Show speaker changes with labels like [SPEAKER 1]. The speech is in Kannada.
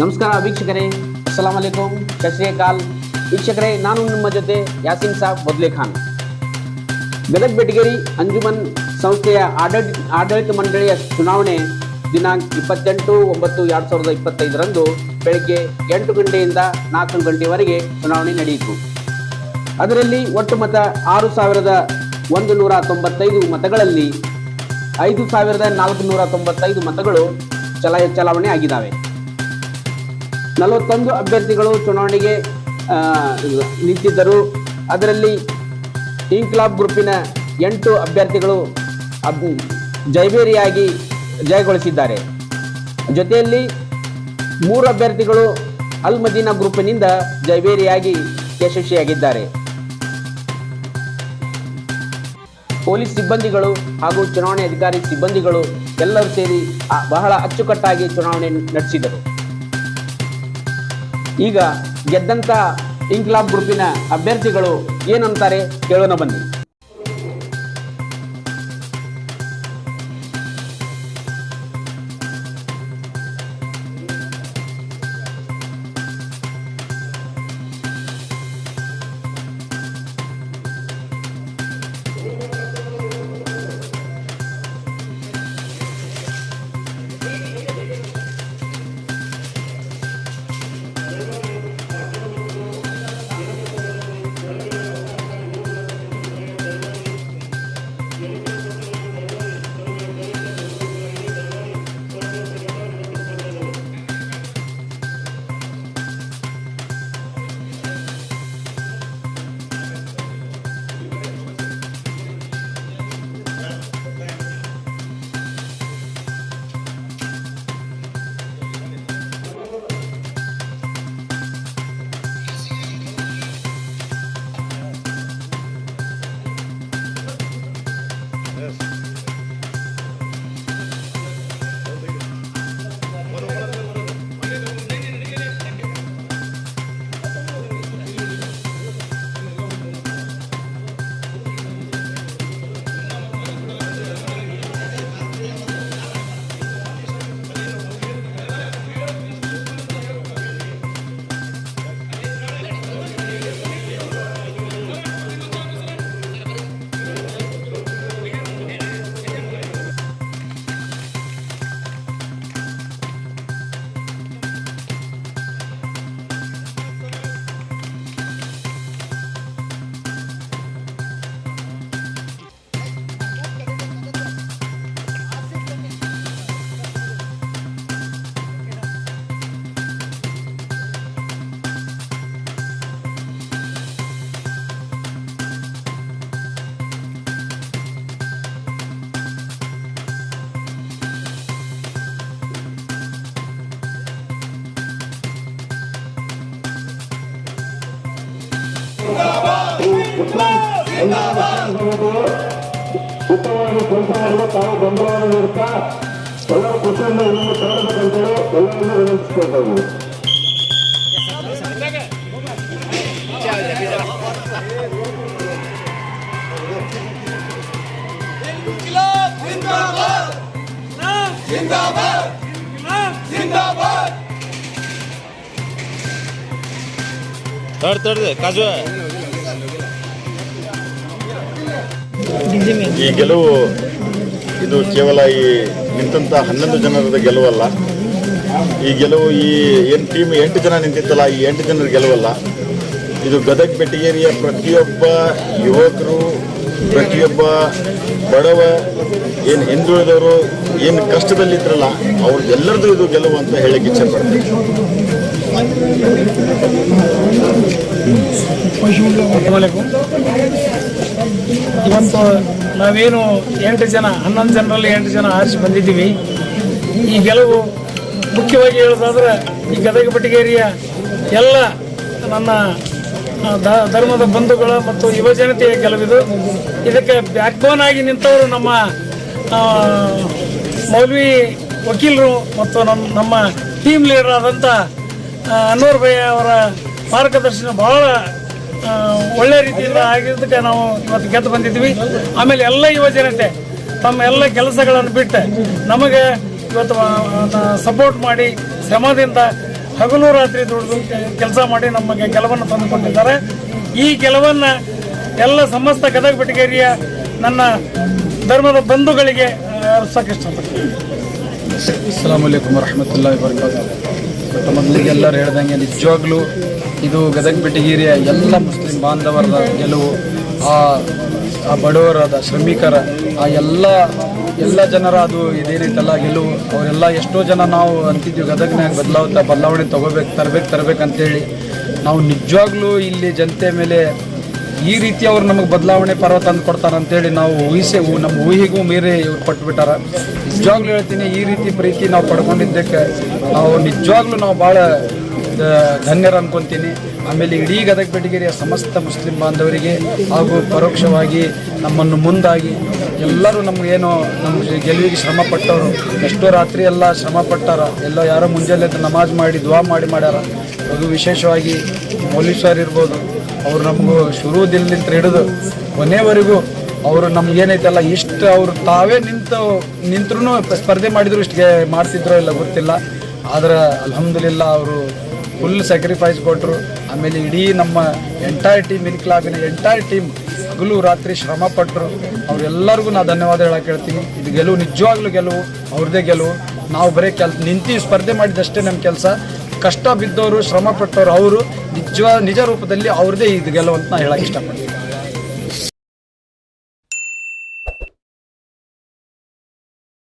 [SPEAKER 1] ನಮಸ್ಕಾರ ವೀಕ್ಷಕರೇ ಅಸ್ಸಲಾಂ ಅಲೈಕುಂ ಶಶ್ರೀಕಾಲ್ ವೀಕ್ಷಕರೇ, ನಾನು ನಿಮ್ಮ ಜೊತೆ ಯಾಸಿನ್ ಸಾಬ್ ಬದ್ಲೆ ಖಾನ್. ಗದಗ ಬೆಟಗೇರಿ ಅಂಜುಮನ್ ಸಂಸ್ಥೆಯ ಆಡಳಿತ ಆಡಳಿತ ಮಂಡಳಿಯ ಚುನಾವಣೆ ದಿನಾಂಕ ಇಪ್ಪತ್ತೆಂಟು ಒಂಬತ್ತು ಎರಡು ಸಾವಿರದ ಇಪ್ಪತ್ತೈದರಂದು ಬೆಳಗ್ಗೆ ಎಂಟು ಗಂಟೆಯಿಂದ ನಾಲ್ಕು ಗಂಟೆವರೆಗೆ ಚುನಾವಣೆ ನಡೆಯಿತು. ಅದರಲ್ಲಿ ಒಟ್ಟು ಮತ ಆರು ಸಾವಿರದ ಒಂದು ನೂರ ತೊಂಬತ್ತೈದು ಮತಗಳಲ್ಲಿ ಐದು ಸಾವಿರದ ನಾಲ್ಕು ನೂರ ತೊಂಬತ್ತೈದು ಮತಗಳು ಚಲ ಚಲಾವಣೆ ಆಗಿದ್ದಾವೆ. ನಲವತ್ತೊಂದು ಅಭ್ಯರ್ಥಿಗಳು ಚುನಾವಣೆಗೆ ನಿಂತಿದ್ದರು. ಅದರಲ್ಲಿ ಇನ್ಕ್ಲಾಬ್ ಗ್ರೂಪಿನ ಎಂಟು ಅಭ್ಯರ್ಥಿಗಳು ಜೈಬೇರಿಯಾಗಿ ಜಯಗೊಳಿಸಿದ್ದಾರೆ. ಜೊತೆಯಲ್ಲಿ ಮೂರು ಅಭ್ಯರ್ಥಿಗಳು ಅಲ್ ಮದೀನಾ ಗ್ರೂಪಿನಿಂದ ಜೈಬೇರಿಯಾಗಿ ಯಶಸ್ವಿಯಾಗಿದ್ದಾರೆ. ಪೊಲೀಸ್ ಸಿಬ್ಬಂದಿಗಳು ಹಾಗೂ ಚುನಾವಣೆ ಅಧಿಕಾರಿ ಸಿಬ್ಬಂದಿಗಳು ಎಲ್ಲರೂ ಸೇರಿ ಬಹಳ ಅಚ್ಚುಕಟ್ಟಾಗಿ ಚುನಾವಣೆ ನಡೆಸಿದರು. ಈಗ ಗೆದ್ದಂತ ಇನ್ಕ್ಲಾಬ್ ಗ್ರೂಪಿನ ಅಭ್ಯರ್ಥಿಗಳು ಏನಂತಾರೆ? ಕೇಳೋಣ ಬನ್ನಿ.
[SPEAKER 2] ಎಲ್ಲರೂ ಖುಷಿಯಿಂದ ಇನ್ನೊಂದು ತರಬೇಕಂತೇಳಿ ಎಲ್ಲರನ್ನೂ ವಿನಂತಿಸಿಕೊಳ್ತೇವೆ
[SPEAKER 3] ತಡ್ ತಡ್ದೆ ಕಾಜು
[SPEAKER 4] ಈ ಗೆಲುವು ಇದು ಕೇವಲ ಈ ನಿಂತಂತ ಹನ್ನೊಂದು ಜನರದ ಗೆಲುವಲ್ಲ. ಈ ಗೆಲುವು ಈ ಏನು ಟೀಮ್ ಎಂಟು ಜನ ನಿಂತಿತ್ತಲ್ಲ ಈ ಎಂಟು ಜನರ ಗೆಲುವಲ್ಲ. ಇದು ಗದಗ ಬೆಟಗೇರಿಯ ಪ್ರತಿಯೊಬ್ಬ ಯುವಕರು ಪ್ರತಿಯೊಬ್ಬ ಬಡವ ಏನು ಹಿಂದುಳಿದವರು ಏನು ಕಷ್ಟದಲ್ಲಿದ್ರಲ್ಲ ಅವ್ರದ್ದೆಲ್ಲರದು ಇದು ಗೆಲುವು ಅಂತ ಹೇಳಕ್ಕೆ ಇಚ್ಛೆ ಪಡ್ತೀನಿ.
[SPEAKER 5] ಇವತ್ತು ನಾವೇನು ಎಂಟು ಜನ ಹನ್ನೊಂದು ಜನರಲ್ಲಿ ಎಂಟು ಜನ ಆರಿಸಿ ಬಂದಿದ್ದೀವಿ. ಈ ಗೆಲುವು ಮುಖ್ಯವಾಗಿ ಹೇಳೋದಾದ್ರೆ ಈ ಗದಗ ಬಟ್ಟಿಗೇರಿಯ ಎಲ್ಲ ನನ್ನ ಧರ್ಮದ ಬಂಧುಗಳ ಮತ್ತು ಯುವ ಜನತೆಯ ಗೆಲುವಿದು. ಇದಕ್ಕೆ ಬ್ಯಾಕ್ಬೋನ್ ಆಗಿ ನಿಂತವರು ನಮ್ಮ ಮೌಲ್ವಿ ವಕೀಲರು ಮತ್ತು ನಮ್ಮ ನಮ್ಮ ಟೀಮ್ ಲೀಡರ್ ಆದಂಥ ಆ, ಅನ್ವರ್ ಭಯ್ಯ ಅವರ ಮಾರ್ಗದರ್ಶನ ಬಹಳ ಒಳ್ಳೆ ರೀತಿಯಿಂದ ಆಗಿದ್ದಕ್ಕೆ ನಾವು ಇವತ್ತು ಗೆದ್ದು ಬಂದಿದ್ವಿ ಆಮೇಲೆ ಎಲ್ಲ ಯುವ ಜನತೆ ತಮ್ಮ ಎಲ್ಲ ಕೆಲಸಗಳನ್ನು ಬಿಟ್ಟು ನಮಗೆ ಇವತ್ತು ಸಪೋರ್ಟ್ ಮಾಡಿ ಶ್ರಮದಿಂದ ಹಗಲು ರಾತ್ರಿ ದುಡಿದು ಕೆಲಸ ಮಾಡಿ ನಮಗೆ ಗೆಲುವನ್ನು ತಂದುಕೊಂಡಿದ್ದಾರೆ ಈ ಗೆಲುವನ್ನು ಎಲ್ಲ ಸಮಸ್ತ ಗದಗ ಬೆಟಗೇರಿಯ ನನ್ನ ಧರ್ಮದ ಬಂಧುಗಳಿಗೆ ಅರ್ಸಕ್ಕೆ ಇಷ್ಟಪಡ್ತೀನಿ.
[SPEAKER 3] ಅಸ್ಸಲಾಮ್ ವಲೈಕುಮ್ ವರಹಮತುಲ್ಲಾ ವರ್ಕಾತು ಮೊದಲಿಗೆ ಎಲ್ಲರೂ ಹೇಳ್ದಂಗೆ ನಿಜವಾಗ್ಲೂ ಇದು ಗದಗ ಬೆಟಗೇರಿಯ ಎಲ್ಲ ಮುಸ್ಲಿಂ ಬಾಂಧವರ ಗೆಲುವು, ಆ ಆ ಬಡವರಾದ ಶ್ರಮಿಕರ, ಆ ಎಲ್ಲ ಎಲ್ಲ ಜನರ ಅದು ಇದೇ ರೀತಿಯೆಲ್ಲ ಗೆಲುವು. ಅವರೆಲ್ಲ ಎಷ್ಟೋ ಜನ ನಾವು ಅಂತಿದ್ವಿ ಗದಗ್ನಾಗ ಬದಲಾವಣೆ ಬದಲಾವಣೆ ತಗೋಬೇಕು, ತರಬೇಕು ಅಂತೇಳಿ. ನಾವು ನಿಜವಾಗ್ಲೂ ಇಲ್ಲಿ ಜನತೆ ಮೇಲೆ ಈ ರೀತಿ ಅವ್ರು ನಮಗೆ ಬದಲಾವಣೆ ಪರ್ವ ತಂದು ಕೊಡ್ತಾರೆ ಅಂತೇಳಿ ನಾವು ಊಹಿಸೆ ನಮ್ಮ ಊಹಿಗೂ ಮೀರಿ ಇವ್ರು ಕೊಟ್ಬಿಟ್ಟಾರ. ನಿಜವಾಗ್ಲೂ ಹೇಳ್ತೀನಿ, ಈ ರೀತಿ ಪ್ರೀತಿ ನಾವು ಪಡ್ಕೊಂಡಿದ್ದಕ್ಕೆ ನಾವು ನಿಜವಾಗ್ಲೂ ನಾವು ಭಾಳ ಧನ್ಯರು ಅನ್ಕೊಂತೀನಿ. ಆಮೇಲೆ ಇಡೀ ಗದಗ ಬೆಟಗೇರಿಯ ಸಮಸ್ತ ಮುಸ್ಲಿಂ ಬಾಂಧವರಿಗೆ ಹಾಗೂ ಪರೋಕ್ಷವಾಗಿ ನಮ್ಮನ್ನು ಮುಂದಾಗಿ ಎಲ್ಲರೂ ನಮಗೇನು ನಮ್ಮ ಗೆಲುವಿಗೆ ಶ್ರಮ ಪಟ್ಟವರು. ಎಷ್ಟೋ ರಾತ್ರಿ ಎಲ್ಲ ಶ್ರಮ ಪಟ್ಟಾರ. ಎಲ್ಲ ಯಾರೋ ಮುಂಜಾನೆ ನಮಾಜ್ ಮಾಡಿ, ದುವಾ ಮಾಡಿ ಮಾಡ್ಯಾರ. ಅದು ವಿಶೇಷವಾಗಿ ಪೊಲೀಸರು ಇರ್ಬೋದು. ಅವರು ನಮಗೂ ಶುರು ದಿನದಿಂದ ಹಿಡಿದು ಕೊನೆವರೆಗೂ ಅವರು ನಮ್ಗೇನೈತಲ್ಲ, ಇಷ್ಟು ಅವರು ತಾವೇ ನಿಂತು ನಿಂತ್ರೂ ಸ್ಪರ್ಧೆ ಮಾಡಿದ್ರು ಇಷ್ಟು ಮಾಡ್ತಿದ್ರೋ ಇಲ್ಲ ಗೊತ್ತಿಲ್ಲ. ಆದರೆ ಅಲ್ಹಮ್ದುಲಿಲ್ಲ ಅವರು ಫುಲ್ ಸ್ಯಾಕ್ರಿಫೈಸ್ ಕೊಟ್ಟರು ಆಮೇಲೆ ಇಡೀ ನಮ್ಮ ಎಂಟೈರ್ ಟೀಮ್ ಮಿಲ್ ಕ್ಲಾಬಿನ ಎಂಟೈರ್ ಟೀಮ್ ಹಗಲು ರಾತ್ರಿ ಶ್ರಮ ಪಟ್ಟರು ಅವರೆಲ್ಲರಿಗೂ ನಾ ಧನ್ಯವಾದ ಹೇಳಕ್ಕೆ ಹೇಳ್ತೀನಿ. ಇದು ಗೆಲುವು ನಿಜವಾಗ್ಲೂ ಗೆಲುವು, ಅವ್ರದೇ ಗೆಲುವು. ನಾವು ಬರೀ ಕೆಲ್, ನಿಂತು ಸ್ಪರ್ಧೆ ಮಾಡಿದಷ್ಟೇ ನಮ್ಮ ಕೆಲಸ. ಕಷ್ಟ ಬಿದ್ದವರು ಶ್ರಮ ಪಟ್ಟವರು ಅವರು. ನಿಜ ನಿಜ ರೂಪದಲ್ಲಿ ಅವ್ರದೇ ಇದು ಗೆಲುವು ಅಂತ ನಾ ಹೇಳಕ್ಕೆ ಇಷ್ಟಪಡ್ತೀನಿ.